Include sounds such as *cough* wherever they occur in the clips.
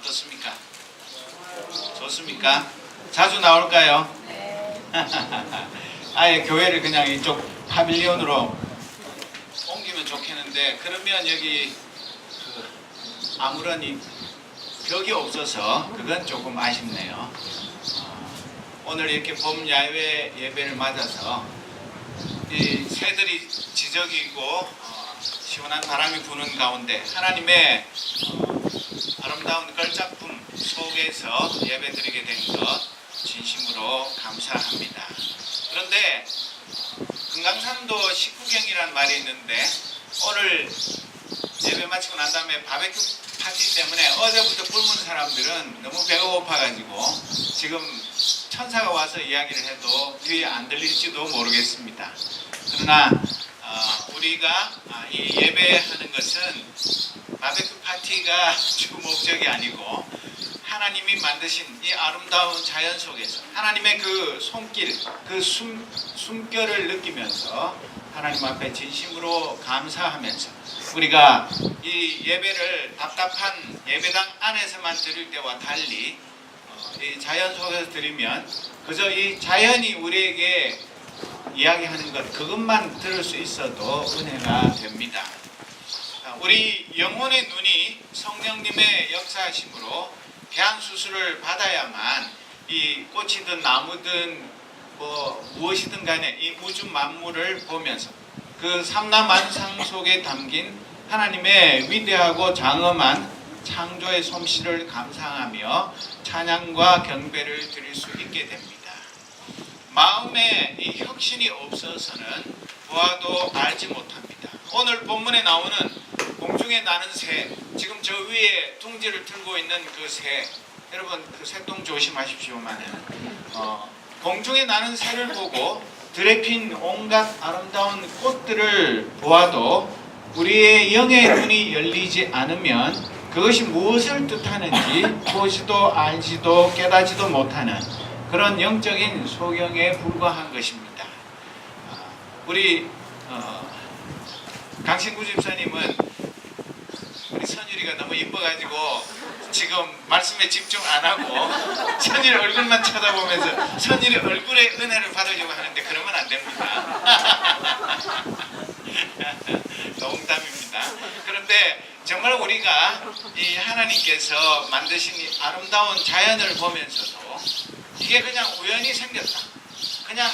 어떻습니까? 좋습니까? 자주 나올까요? *laughs* 아예 교회를 그냥 이쪽 파빌리온으로 옮기면 좋겠는데 그러면 여기 그 아무런 이 벽이 없어서 그건 조금 아쉽네요. 어, 오늘 이렇게 봄 야외 예배를 맞아서 이 새들이 지저귀고 어, 시원한 바람이 부는 가운데 하나님의 어, 아름다운 걸작품 속에서 예배드리게 된 것 진심으로 감사합니다. 그런데 금강산도 식후경이라는 말이 있는데 오늘 예배 마치고 난 다음에 바베큐 파티 때문에 어제부터 굶은 사람들은 너무 배가 고파가지고 지금 천사가 와서 이야기를 해도 귀에 안 들릴지도 모르겠습니다. 그러나 어, 우리가 아, 이 예배하는 것은 바베큐 파티가 *laughs* 주 목적이 아니고 하나님이 만드신 이 아름다운 자연 속에서 하나님의 그 손길, 그 숨, 숨결을 느끼면서 하나님 앞에 진심으로 감사하면서 우리가 이 예배를 답답한 예배당 안에서만 드릴 때와 달리 어, 이 자연 속에서 드리면 그저 이 자연이 우리에게 이야기하는 것 그것만 들을 수 있어도 은혜가 됩니다. 아, 우리 영혼의 눈이 성령님의 역사하심으로 대한 수술을 받아야만 이 꽃이든 나무든 뭐 무엇이든 간에 이 우주 만물을 보면서 그 삼라만상 속에 담긴 하나님의 위대하고 장엄한 창조의 솜씨를 감상하며 찬양과 경배를 드릴 수 있게 됩니다. 마음에 이 혁신이 없어서는 보아도 알지 못합니다. 오늘 본문에 나오는 공중에 나는 새, 지금 저 위에 둥지를 들고 있는 그 새, 여러분 그 새똥 조심하십시오만은 어, 공중에 나는 새를 보고 들에 핀 온갖 아름다운 꽃들을 보아도 우리의 영의 눈이 열리지 않으면 그것이 무엇을 뜻하는지 보지도 알지도 깨닫지도 못하는 그런 영적인 소경에 불과한 것입니다. 아, 우리 어, 강신구 집사님은 우리 선율이가 너무 이뻐가지고 지금 말씀에 집중 안 하고 선율 얼굴만 쳐다보면서 선율이 얼굴에 은혜를 받으려고 하는데 그러면 안 됩니다. *laughs* 농담입니다. 그런데 정말 우리가 이 하나님께서 만드신 이 아름다운 자연을 보면서도 이게 그냥 우연히 생겼다. 그냥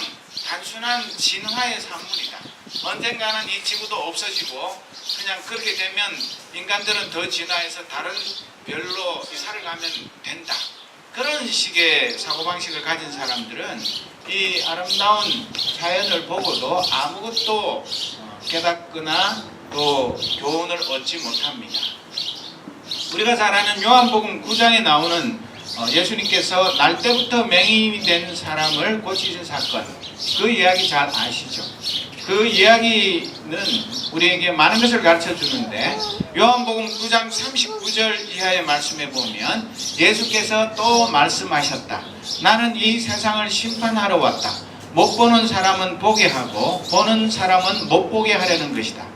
단순한 진화의 산물이다. 언젠가는 이 지구도 없어지고 그냥 그렇게 되면 인간들은 더 진화해서 다른 별로 살아가면 된다. 그런 식의 사고방식을 가진 사람들은 이 아름다운 자연을 보고도 아무것도 어, 깨닫거나 또 교훈을 얻지 못합니다. 우리가 잘 아는 요한복음 9장에 나오는 어, 예수님께서 날 때부터 맹인이 된 사람을 고치신 사건 그 이야기 잘 아시죠? 그 이야기는 우리에게 많은 것을 가르쳐 주는데 요한복음 9장 39절 이하의 말씀에 보면 예수께서 또 말씀하셨다. 나는 이 세상을 심판하러 왔다. 못 보는 사람은 보게 하고 보는 사람은 못 보게 하려는 것이다.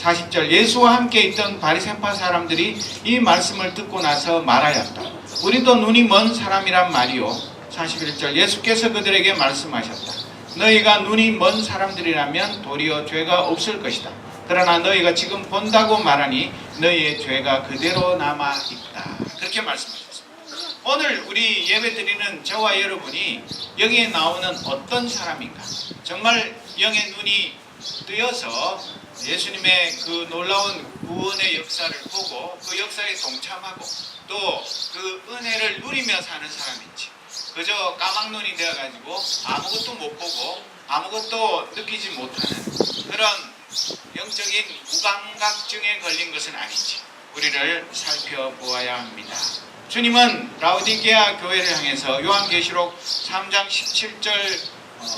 40절 예수와 함께 있던 바리새파 사람들이 이 말씀을 듣고 나서 말하였다. 우리도 눈이 먼 사람이란 말이요. 41절 예수께서 그들에게 말씀하셨다. 너희가 눈이 먼 사람들이라면 도리어 죄가 없을 것이다. 그러나 너희가 지금 본다고 말하니 너희의 죄가 그대로 남아 있다. 그렇게 말씀하셨습니다. 오늘 우리 예배 드리는 저와 여러분이 여기에 나오는 어떤 사람인가? 정말 영의 눈이 뜨여서 예수님의 그 놀라운 구원의 역사를 보고 그 역사에 동참하고 또 그 은혜를 누리며 사는 사람인지 그저 까막눈이 되어가지고 아무것도 못 보고 아무것도 느끼지 못하는 그런 영적인 무감각증에 걸린 것은 아닌지 우리를 살펴보아야 합니다. 주님은 라우디게아 교회를 향해서 요한계시록 3장 17절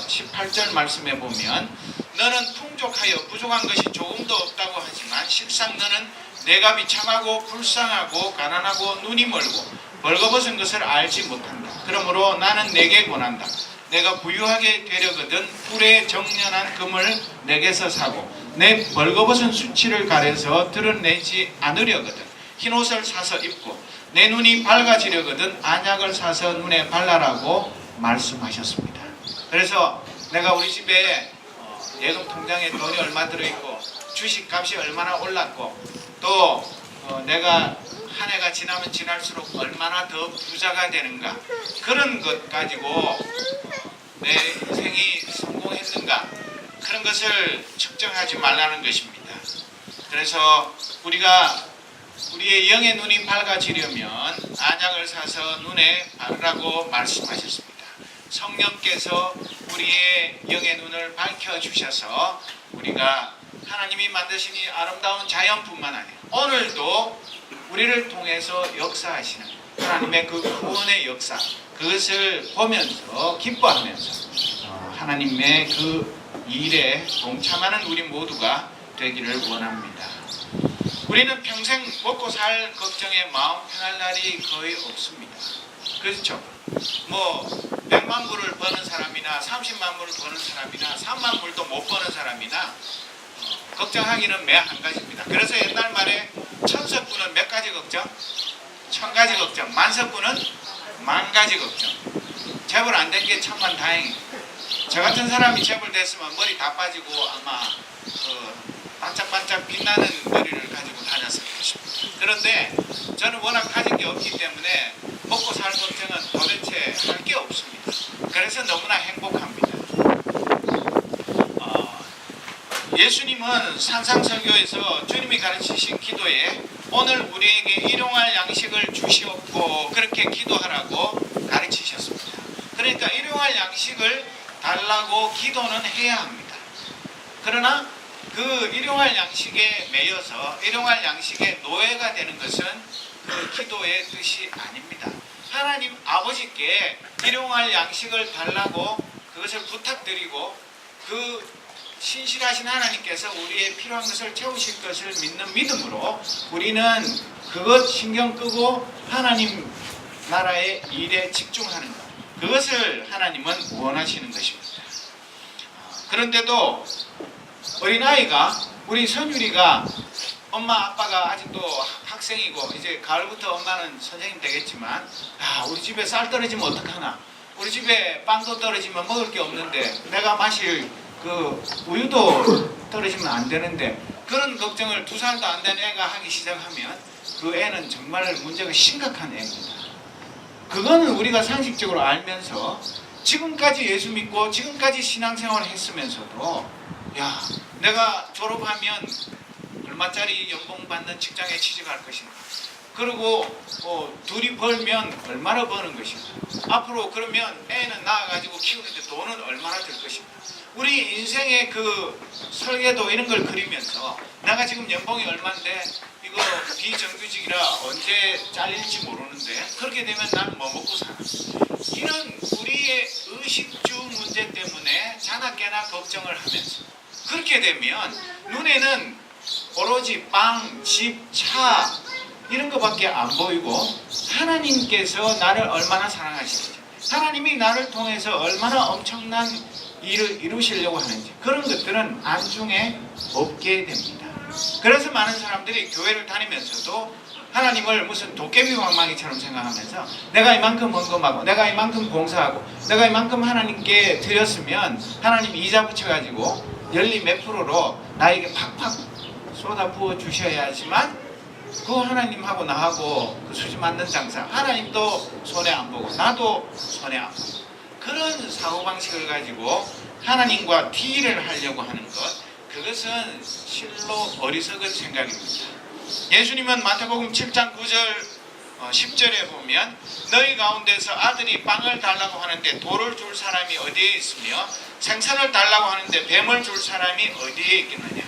18절 말씀에 보면 너는 풍족하여 부족한 것이 조금도 없다고 하지만 실상 너는 내가 비참하고 불쌍하고 가난하고 눈이 멀고 벌거벗은 것을 알지 못한다. 그러므로 나는 내게 권한다. 내가 부유하게 되려거든 뿔에 정연한 금을 내게서 사고 내 벌거벗은 수치를 가려서 드러내지 않으려거든 흰 옷을 사서 입고 내 눈이 밝아지려거든 안약을 사서 눈에 발라라고 말씀하셨습니다. 그래서 내가 우리 집에 어, 예금 통장에 돈이 얼마 들어있고 주식 값이 얼마나 올랐고 또 어, 내가 한 해가 지나면 지날수록 얼마나 더 부자가 되는가 그런 것 가지고 어, 내 인생이 성공했는가 그런 것을 측정하지 말라는 것입니다. 그래서 우리가 우리의 영의 눈이 밝아지려면 안약을 사서 눈에 바르라고 말씀하셨습니다. 성령께서 우리의 영의 눈을 밝혀 주셔서 우리가 하나님이 만드신 이 아름다운 자연뿐만 아니라 오늘도 우리를 통해서 역사하시는 하나님의 그 구원의 역사 그것을 보면서 기뻐하면서 어, 하나님의 그 일에 동참하는 우리 모두가 되기를 원합니다. 우리는 평생 먹고 살 걱정에 마음 편할 날이 거의 없습니다. 그렇죠? 뭐 100만 불을 버는 사람이나 30만 불을 버는 사람이나 3만 불도 못 버는 사람이나 어, 걱정하기는 매 한 가지입니다. 그래서 옛날 말에 천석분은 몇 가지 걱정? 천 가지 걱정. 만석분은 만 가지 걱정. 재벌 안 된게 천만 다행이에요. 저 같은 사람이 재벌 됐으면 머리 다 빠지고 아마 그 반짝반짝 빛나는 머리를 가지고 다녔을 것입니다. 그런데 저는 워낙 가진 게 없기 때문에 먹고 살 걱정은 도대체 할 게 없습니다. 그래서 너무나 행복합니다. 어, 예수님은 산상설교에서 주님이 가르치신 기도에 오늘 우리에게 일용할 양식을 주시옵고 그렇게 기도하라고 가르치셨습니다. 그러니까 일용할 양식을 달라고 기도는 해야 합니다. 그러나 그 일용할 양식에 매여서 일용할 양식의 노예가 되는 것은 그 기도의 뜻이 아닙니다. 하나님 아버지께 일용할 양식을 달라고 그것을 부탁드리고 그 신실하신 하나님께서 우리의 필요한 것을 채우실 것을 믿는 믿음으로 우리는 그것 신경 끄고 하나님 나라의 일에 집중하는 것. 그것을 하나님은 원하시는 것입니다. 그런데도 어린아이가 우리 선율이가 엄마 아빠가 아직도 학생이고 이제 가을부터 엄마는 선생님 되겠지만 아 우리 집에 쌀 떨어지면 어떡하나 우리 집에 빵도 떨어지면 먹을 게 없는데 내가 마실 그 우유도 떨어지면 안 되는데 그런 걱정을 두 살도 안 된 애가 하기 시작하면 그 애는 정말 문제가 심각한 애입니다. 그거는 우리가 상식적으로 알면서 지금까지 예수 믿고 지금까지 신앙생활을 했으면서도 야 내가 졸업하면 얼마짜리 연봉 받는 직장에 취직할 것인가. 그리고 어, 둘이 벌면 얼마나 버는 것인가. 앞으로 그러면 애는 낳아가지고 키우는데 돈은 얼마나 들 것인가 우리 인생의 그 설계도 이런 걸 그리면서 내가 지금 연봉이 얼마인데 이거 비정규직이라 언제 잘릴지 모르는데 그렇게 되면 나는 뭐 먹고 사나 이런 우리의 의식주 문제 때문에 자나 깨나 걱정을 하면서 그렇게 되면 눈에는 오로지 빵, 집, 차 이런 것밖에 안 보이고 하나님께서 나를 얼마나 사랑하시는지 하나님이 나를 통해서 얼마나 엄청난 일을 이루시려고 하는지 그런 것들은 안중에 없게 됩니다. 그래서 많은 사람들이 교회를 다니면서도 하나님을 무슨 도깨비 왕망이처럼 생각하면서 내가 이만큼 헌금하고 내가 이만큼 봉사하고 내가 이만큼 하나님께 드렸으면 하나님 이자 붙여가지고 연리 몇 프로로 나에게 팍팍 쏟아 부어 주셔야지만 그 하나님하고 나하고 그 수지 맞는 장사 하나님도 손해 안 보고 나도 손해 안 보고 그런 사고방식을 가지고 하나님과 딜을 하려고 하는 것 그것은 실로 어리석은 생각입니다. 예수님은 마태복음 7장 9절 어, 10절에 보면 너희 가운데서 아들이 빵을 달라고 하는데 돌을 줄 사람이 어디에 있으며 생선을 달라고 하는데 뱀을 줄 사람이 어디에 있겠느냐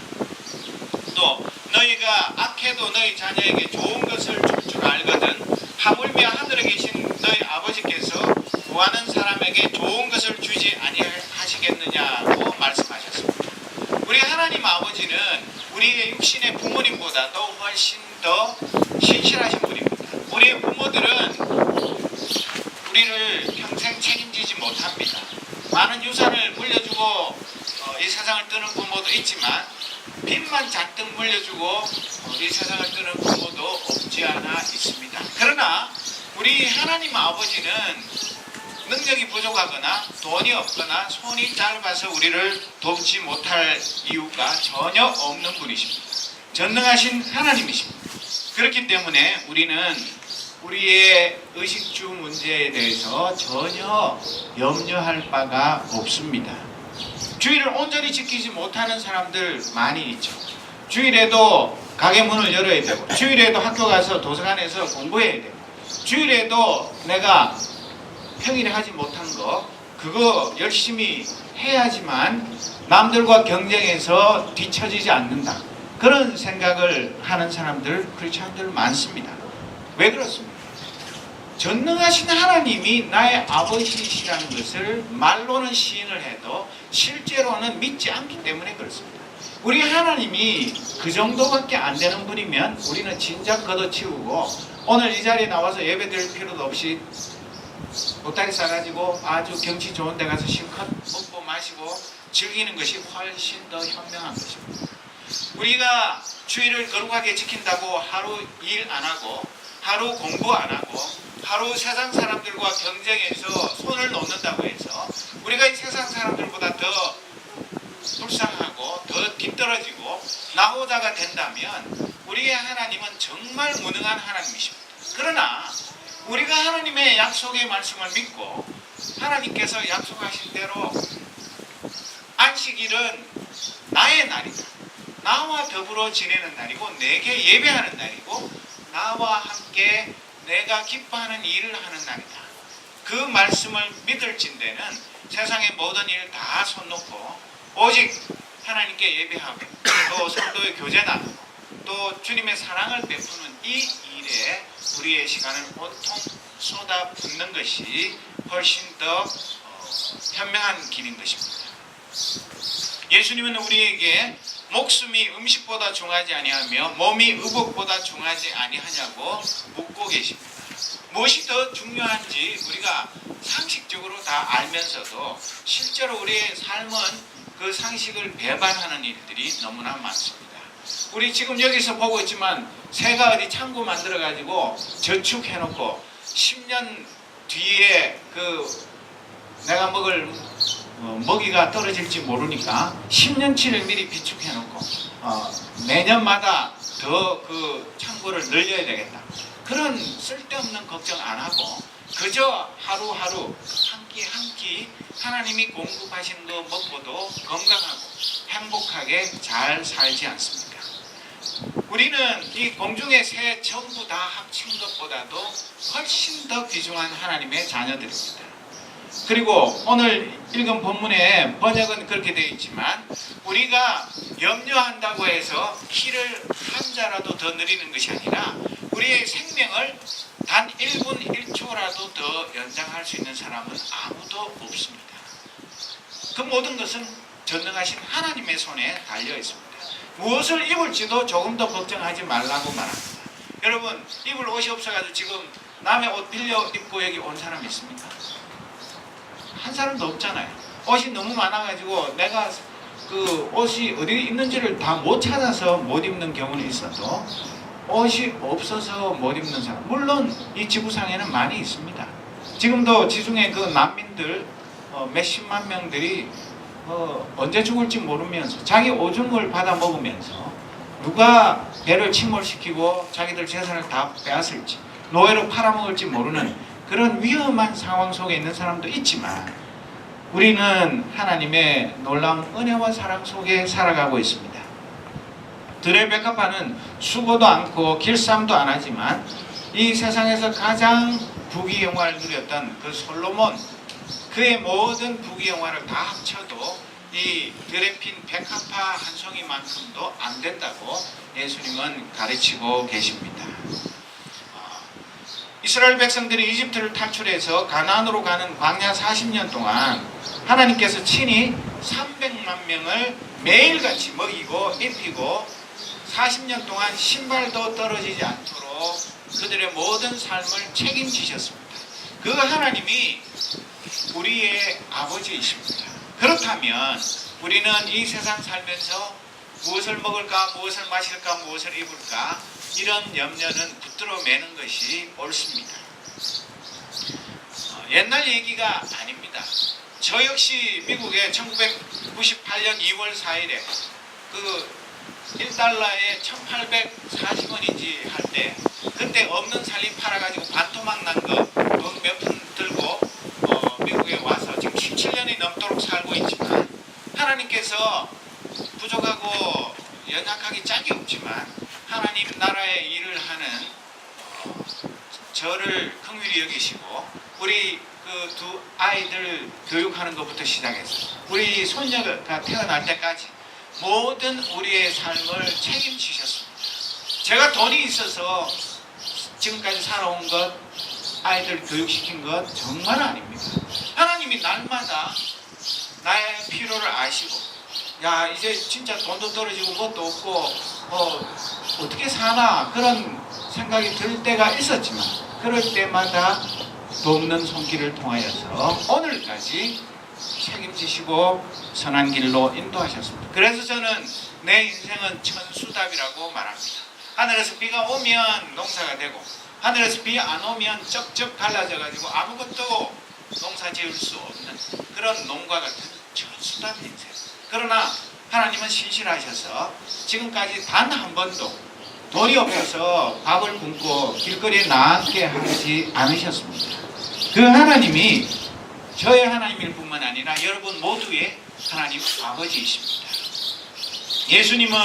또 너희가 악해도 너희 자녀에게 좋은 것을 줄 줄 알거든 하물며 하늘에 계신 너희 아버지께서 구하는 사람에게 좋은 것을 주지 아니하시겠느냐고 말씀하셨습니다. 우리 하나님 아버지는 우리의 육신의 부모님보다도 훨씬 더 신실하신 분입니다. 우리의 부모들은 우리를 평생 책임지지 못합니다. 많은 유산을 물려주고 어, 이 세상을 뜨는 부모도 있지만 빚만 잔뜩 물려주고 어, 이 세상을 뜨는 부모도 없지 않아 있습니다. 그러나 우리 하나님 아버지는 능력이 부족하거나 돈이 없거나 손이 짧아서 우리를 돕지 못할 이유가 전혀 없는 분이십니다. 전능하신 하나님이십니다. 그렇기 때문에 우리는 우리의 의식주 문제에 대해서 전혀 염려할 바가 없습니다. 주의를 온전히 지키지 못하는 사람들 많이 있죠. 주일에도 가게 문을 열어야 되고, 주일에도 학교 가서 도서관에서 공부해야 되고, 주일에도 내가 평일에 하지 못한 거, 그거 열심히 해야지만 남들과 경쟁해서 뒤처지지 않는다. 그런 생각을 하는 사람들, 크리스천들 많습니다. 왜 그렇습니까? 전능하신 하나님이 나의 아버지시라는 것을 말로는 시인을 해도 실제로는 믿지 않기 때문에 그렇습니다. 우리 하나님이 그 정도밖에 안 되는 분이면 우리는 진작 걷어치우고 오늘 이 자리에 나와서 예배 드릴 필요도 없이 보따리 싸가지고 아주 경치 좋은 데 가서 실컷 먹고 마시고 즐기는 것이 훨씬 더 현명한 것입니다. 우리가 주의를 거룩하게 지킨다고 하루 일 안 하고 하루 공부 안 하고 하루 세상 사람들과 경쟁해서 손을 놓는다고 해서 우리가 이 세상 사람들보다 더 불쌍하고 더 뒤떨어지고 나호자가 된다면 우리의 하나님은 정말 무능한 하나님이십니다. 그러나 우리가 하나님의 약속의 말씀을 믿고 하나님께서 약속하신 대로 안식일은 나의 날이다. 나와 더불어 지내는 날이고 내게 예배하는 날이고 나와 함께 내가 기뻐하는 일을 하는 날이다. 그 말씀을 믿을진대는 세상의 모든 일을 다 손 놓고 오직 하나님께 예배하고 또 성도의 교제 나누고 또 주님의 사랑을 베푸는 이 일에 우리의 시간을 온통 쏟아 붓는 것이 훨씬 더 어, 현명한 길인 것입니다. 예수님은 우리에게 목숨이 음식보다 중하지 아니하며 몸이 의복보다 중하지 아니하냐고 묻고 계십니다. 무엇이 더 중요한지 우리가 상식적으로 다 알면서도 실제로 우리의 삶은 그 상식을 배반하는 일들이 너무나 많습니다. 우리 지금 여기서 보고 있지만 새가 어디 창고 만들어 가지고 저축해 놓고 10년 뒤에 그 내가 먹을 어, 먹이가 떨어질지 모르니까 10년치를 미리 비축해 놓고 어, 매년마다 더 그 창고를 늘려야 되겠다. 그런 쓸데없는 걱정 안 하고 그저 하루하루 한 끼 한 끼 하나님이 공급하신 거 먹고도 건강하고 행복하게 잘 살지 않습니까? 우리는 이 공중의 새 전부 다 합친 것보다도 훨씬 더 귀중한 하나님의 자녀들입니다. 그리고 오늘 읽은 본문의 번역은 그렇게 되어 있지만 우리가 염려한다고 해서 키를 한 자라도 더 늘리는 것이 아니라 우리의 생명을 단 1분 1초라도 더 연장할 수 있는 사람은 아무도 없습니다. 그 모든 것은 전능하신 하나님의 손에 달려 있습니다. 무엇을 입을지도 조금 더 걱정하지 말라고 말합니다. 여러분 입을 옷이 없어가지고 지금 남의 옷 빌려 입고 여기 온 사람 있습니까? 한 사람도 없잖아요. 옷이 너무 많아가지고 내가 그 옷이 어디 있는지를 다 못 찾아서 못 입는 경우는 있어도 옷이 없어서 못 입는 사람. 물론 이 지구상에는 많이 있습니다. 지금도 지중해 그 난민들 어, 몇십만 명들이 어, 언제 죽을지 모르면서 자기 오줌을 받아 먹으면서 누가 배를 침몰시키고 자기들 재산을 다 빼앗을지 노예로 팔아먹을지 모르는 그런 위험한 상황 속에 있는 사람도 있지만 우리는 하나님의 놀라운 은혜와 사랑 속에 살아가고 있습니다. 백합화는 수고도 않고 길쌈도 안 하지만 이 세상에서 가장 부귀영화를 누렸던 그 솔로몬 그의 모든 부귀영화를 다 합쳐도 이 들에 핀 백합화 한 송이만큼도 안 된다고 예수님은 가르치고 계십니다. 이스라엘 백성들이 이집트를 탈출해서 가나안으로 가는 광야 40년 동안 하나님께서 친히 300만 명을 매일같이 먹이고 입히고 40년 동안 신발도 떨어지지 않도록 그들의 모든 삶을 책임지셨습니다. 그 하나님이 우리의 아버지이십니다. 그렇다면 우리는 이 세상 살면서 무엇을 먹을까, 무엇을 마실까, 무엇을 입을까 이런 염려는 붙들어 매는 것이 옳습니다. 어, 옛날 얘기가 아닙니다. 저 역시 미국에 1998년 2월 4일에 그 1달러에 1840원인지 할 때 그때 없는 살림 팔아가지고 반토막 난거몇 푼 들고 어, 미국에 와서 지금 17년이 넘도록 살고 있지만 하나님께서 부족하고 연약하기 짝이 없지만 하나님 나라의 일을 하는 어, 저를 긍휼히 여기시고 우리 그 두 아이들 교육하는 것부터 시작해서 우리 손녀가 태어날 때까지 모든 우리의 삶을 책임지셨습니다. 제가 돈이 있어서 지금까지 살아온 것, 아이들 교육시킨 것 정말 아닙니다. 하나님이 날마다 나의 필요를 아시고, 야, 이제 진짜 돈도 떨어지고 뭣도 없고, 어, 어떻게 사나, 그런 생각이 들 때가 있었지만, 그럴 때마다 돕는 손길을 통하여서 오늘까지 책임지시고 선한 길로 인도하셨습니다. 그래서 저는 내 인생은 천수답이라고 말합니다. 하늘에서 비가 오면 농사가 되고 하늘에서 비 안 오면 쩍쩍 갈라져 가지고 아무것도 농사 지을 수 없는 그런 농과 같은 천수답 인생. 그러나 하나님은 신실하셔서 지금까지 단 한 번도 돈이 없어서 밥을 굶고 길거리에 나앉게 하지 않으셨습니다. 그 하나님이 저의 하나님일 뿐만 아니라 여러분 모두의 하나님 아버지이십니다. 예수님은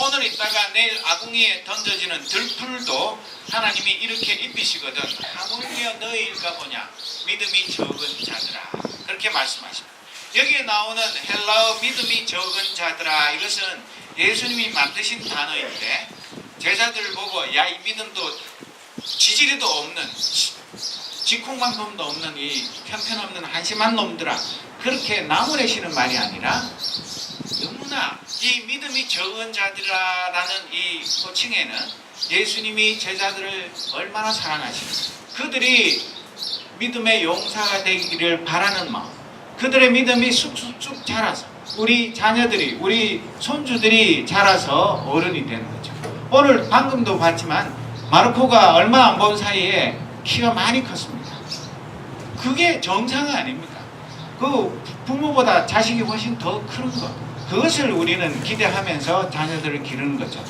오늘 있다가 내일 아궁이에 던져지는 들풀도 하나님이 이렇게 입히시거든 하물며 너희일까 보냐? 믿음이 적은 자들아. 그렇게 말씀하십니다. 여기에 나오는 헬라어 믿음이 적은 자들아. 이것은 예수님이 만드신 단어인데 제자들을 보고 야 이 믿음도 지지리도 없는 지콩방법도 없는 이 편편없는 한심한 놈들아. 그렇게 나무래시는 말이 아니라 너무나 이 믿음이 적은 자들이라는 이 호칭에는 예수님이 제자들을 얼마나 사랑하시고 그들이 믿음의 용사가 되기를 바라는 마음 그들의 믿음이 쑥쑥쑥 자라서 우리 자녀들이 우리 손주들이 자라서 어른이 되는 거죠. 오늘 방금도 봤지만 마르코가 얼마 안 본 사이에 키가 많이 컸습니다. 그게 정상 아닙니까 그 부모보다 자식이 훨씬 더 크는 것 그것을 우리는 기대하면서 자녀들을 기르는 거죠.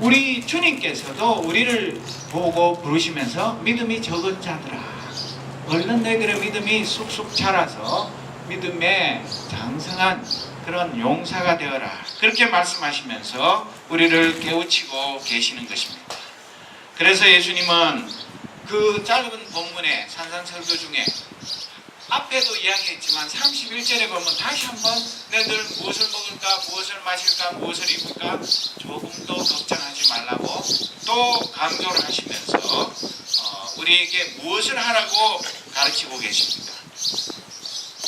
우리 주님께서도 우리를 보고 부르시면서 믿음이 적은 자들아 얼른 너희들의 믿음이 쑥쑥 자라서 믿음의 장성한 그런 용사가 되어라 그렇게 말씀하시면서 우리를 깨우치고 계시는 것입니다. 그래서 예수님은 그 짧은 본문의 산산설교 중에 앞에도 이야기했지만 31절에 보면 다시 한번 너희들 무엇을 먹을까 무엇을 마실까 무엇을 입을까 조금도 걱정하지 말라고 또 강조를 하시면서 어, 우리에게 무엇을 하라고 가르치고 계십니다.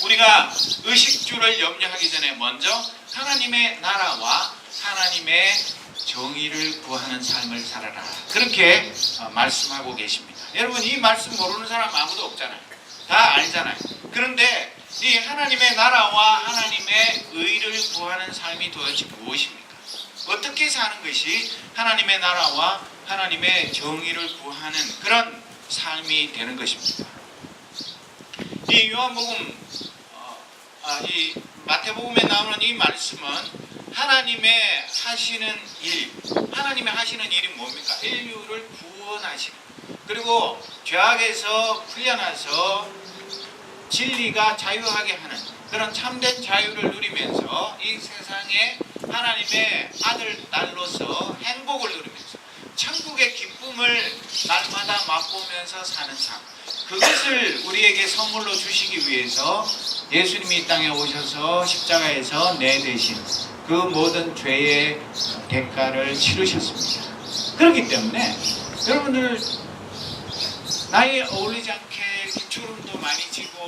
우리가 의식주를 염려하기 전에 먼저 하나님의 나라와 하나님의 정의를 구하는 삶을 살아라. 그렇게 어, 말씀하고 계십니다. 여러분 이 말씀 모르는 사람 아무도 없잖아요. 다 알잖아요. 그런데 이 하나님의 나라와 하나님의 의를 구하는 삶이 도대체 무엇입니까? 어떻게 사는 것이 하나님의 나라와 하나님의 정의를 구하는 그런 삶이 되는 것입니다. 이 요한복음, 어, 아, 이 마태복음에 나오는 이 말씀은 하나님의 하시는 일, 하나님의 하시는 일이 뭡니까? 인류를 구원하시는. 그리고 죄악에서 풀려나서 진리가 자유하게 하는 그런 참된 자유를 누리면서 이 세상에 하나님의 아들 딸로서 행복을 누리면서 천국의 기쁨을 날마다 맛보면서 사는 삶 그것을 우리에게 선물로 주시기 위해서 예수님이 이 땅에 오셔서 십자가에서 내 대신 그 모든 죄의 대가를 치르셨습니다. 그렇기 때문에 여러분들 나이에 어울리지 않게 많이 지고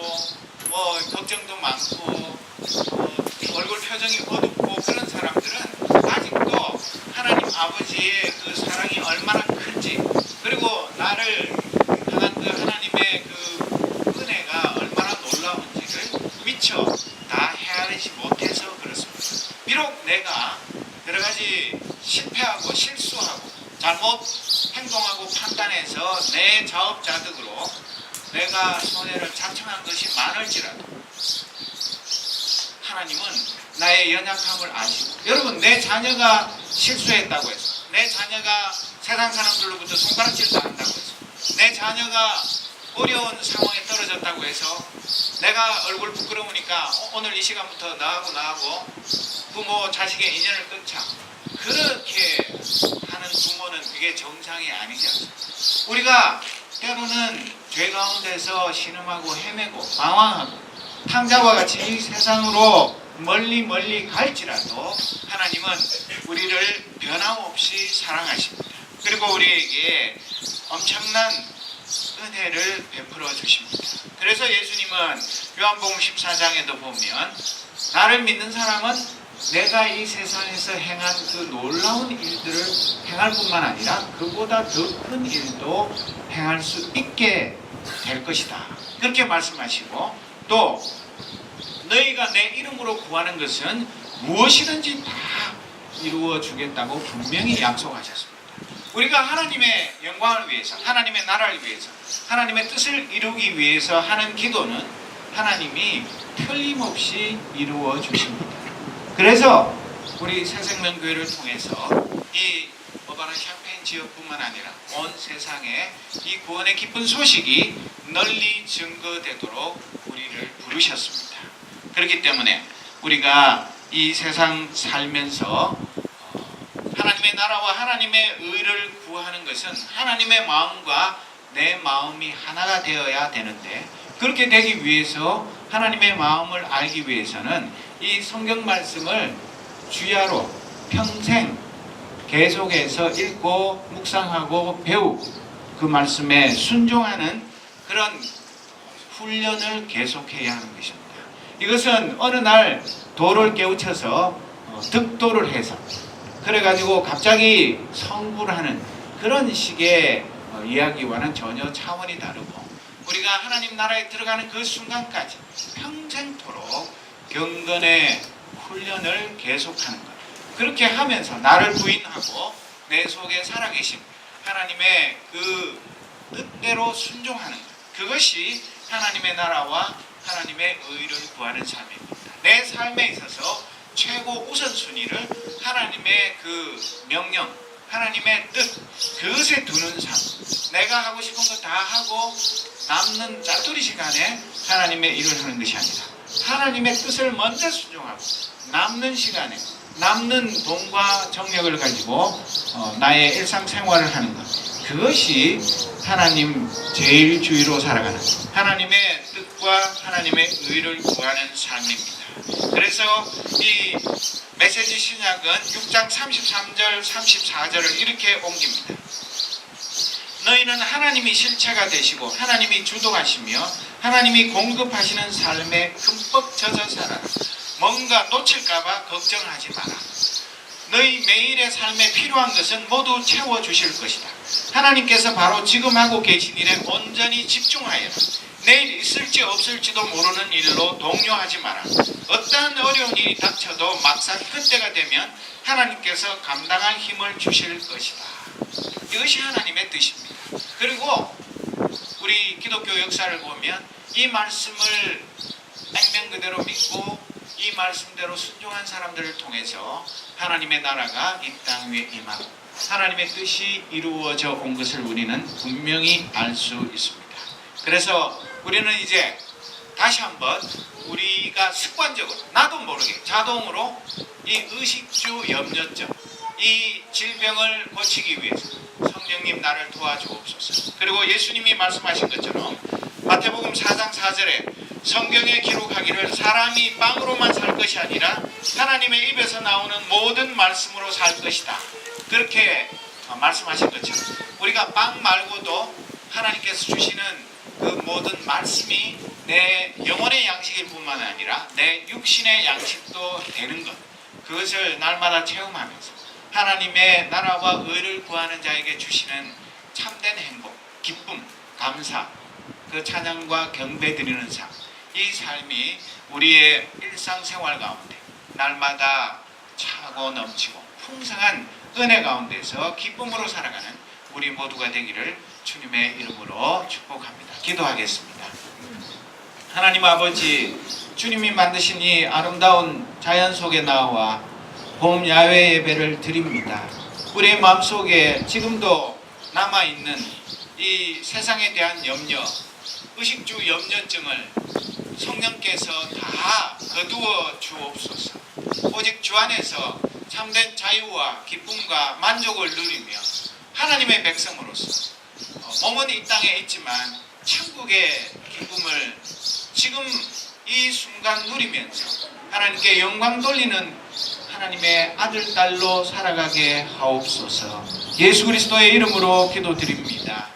뭐 걱정도 많고 어, 얼굴 표정이 어둡고 그런 사람들은 아직도 하나님 아버지의 그 사랑이 얼마나 큰지 그리고 나를 향한 그 하나님의 그 은혜가 얼마나 놀라운지를 미처 다 헤아리지 못해서 그렇습니다. 비록 내가 여러 가지 실패하고 실수하고 잘못 행동하고 판단해서 내 자업자득으로 가 손해를 자청한 것이 많을지라도 하나님은 나의 연약함을 아시고 여러분 내 자녀가 실수했다고 해서 내 자녀가 세상 사람들로부터 손가락질 당한다고 해서 내 자녀가 어려운 상황에 떨어졌다고 해서 내가 얼굴 부끄러우니까 어, 오늘 이 시간부터 나하고 나하고 부모 자식의 인연을 끊자 그렇게 하는 부모는 그게 정상이 아니지 않습니까? 우리가 때로는 죄 가운데서 신음하고 헤매고 방황하고 탕자와 같이 이 세상으로 멀리 멀리 갈지라도 하나님은 우리를 변함없이 사랑하십니다. 그리고 우리에게 엄청난 은혜를 베풀어 주십니다. 그래서 예수님은 요한복음 14장에도 보면 나를 믿는 사람은 내가 이 세상에서 행한 그 놀라운 일들을 행할 뿐만 아니라 그보다 더 큰 일도 행할 수 있게 될 것이다. 그렇게 말씀하시고 또 너희가 내 이름으로 구하는 것은 무엇이든지 다 이루어 주겠다고 분명히 약속하셨습니다. 우리가 하나님의 영광을 위해서, 하나님의 나라를 위해서, 하나님의 뜻을 이루기 위해서 하는 기도는 하나님이 틀림없이 이루어 주십니다. 그래서 우리 새생명교회를 통해서 이 어바나 샴페인 지역뿐만 아니라 온 세상에 이 구원의 기쁜 소식이 널리 증거되도록 우리를 부르셨습니다. 그렇기 때문에 우리가 이 세상 살면서 어, 하나님의 나라와 하나님의 의를 구하는 것은 하나님의 마음과 내 마음이 하나가 되어야 되는데 그렇게 되기 위해서 하나님의 마음을 알기 위해서는 이 성경 말씀을 주야로 평생 계속해서 읽고 묵상하고 배우고 그 말씀에 순종하는 그런 훈련을 계속해야 하는 것입니다. 이것은 어느 날 도를 깨우쳐서 어, 득도를 해서 그래가지고 갑자기 성불을 하는 그런 식의 어, 이야기와는 전혀 차원이 다르고 우리가 하나님 나라에 들어가는 그 순간까지 평생토록 경건의 훈련을 계속하는 것. 그렇게 하면서 나를 부인하고 내 속에 살아계신 하나님의 그 뜻대로 순종하는 것. 그것이 하나님의 나라와 하나님의 의를 구하는 삶입니다. 내 삶에 있어서 최고 우선순위를 하나님의 그 명령, 하나님의 뜻, 그것에 두는 삶. 내가 하고 싶은 거 다 하고 남는 짜투리 시간에 하나님의 일을 하는 것이 아니라 하나님의 뜻을 먼저 순종하고 남는 시간에 남는 돈과 정력을 가지고 어, 나의 일상생활을 하는 것. 그것이 하나님 제일 주의로 살아가는 하나님의 뜻과 하나님의 의를 구하는 삶입니다. 그래서 이 메시지 신약은 6장 33절, 34절을 이렇게 옮깁니다. 너희는 하나님이 실체가 되시고 하나님이 주도하시며 하나님이 공급하시는 삶에 흠뻑 젖어 살아라. 뭔가 놓칠까봐 걱정하지 마라. 너희 매일의 삶에 필요한 것은 모두 채워 주실 것이다. 하나님께서 바로 지금 하고 계신 일에 온전히 집중하여라. 내일 있을지 없을지도 모르는 일로 동요하지 마라. 어떠한 어려운 일이 닥쳐도 막상 그때가 되면 하나님께서 감당할 힘을 주실 것이다. 이것이 하나님의 뜻입니다. 그리고 우리 기독교 역사를 보면 이 말씀을 액면 그대로 믿고 이 말씀대로 순종한 사람들을 통해서 하나님의 나라가 이 땅 위에 임하고 하나님의 뜻이 이루어져 온 것을 우리는 분명히 알 수 있습니다. 그래서 우리는 이제 다시 한번 우리가 습관적으로 나도 모르게 자동으로 이 의식주 염려증 이 질병을 고치기 위해서 성령님 나를 도와주옵소서. 그리고 예수님이 말씀하신 것처럼 마태복음 4장 4절에 성경에 기록하기를 사람이 빵으로만 살 것이 아니라 하나님의 입에서 나오는 모든 말씀으로 살 것이다. 그렇게 말씀하신 것처럼 우리가 빵 말고도 하나님께서 주시는 그 모든 말씀이 내 영혼의 양식일 뿐만 아니라 내 육신의 양식도 되는 것. 그것을 날마다 체험하면서 하나님의 나라와 의를 구하는 자에게 주시는 참된 행복, 기쁨, 감사, 그 찬양과 경배 드리는 삶. 이 삶이 우리의 일상생활 가운데 날마다 차고 넘치고 풍성한 은혜 가운데서 기쁨으로 살아가는 우리 모두가 되기를 주님의 이름으로 축복합니다. 기도하겠습니다. 하나님 아버지, 주님이 만드신 이 아름다운 자연 속에 나와 봄 야외 예배를 드립니다. 우리의 마음속에 지금도 남아있는 이 세상에 대한 염려, 의식주 염려증을 성령께서 다 거두어 주옵소서. 오직 주 안에서 참된 자유와 기쁨과 만족을 누리며 하나님의 백성으로서 어, 몸은 이 땅에 있지만 천국의 기쁨을 지금 이 순간 누리면서 하나님께 영광 돌리는 하나님의 아들 딸로 살아가게 하옵소서. 예수 그리스도의 이름으로 기도드립니다.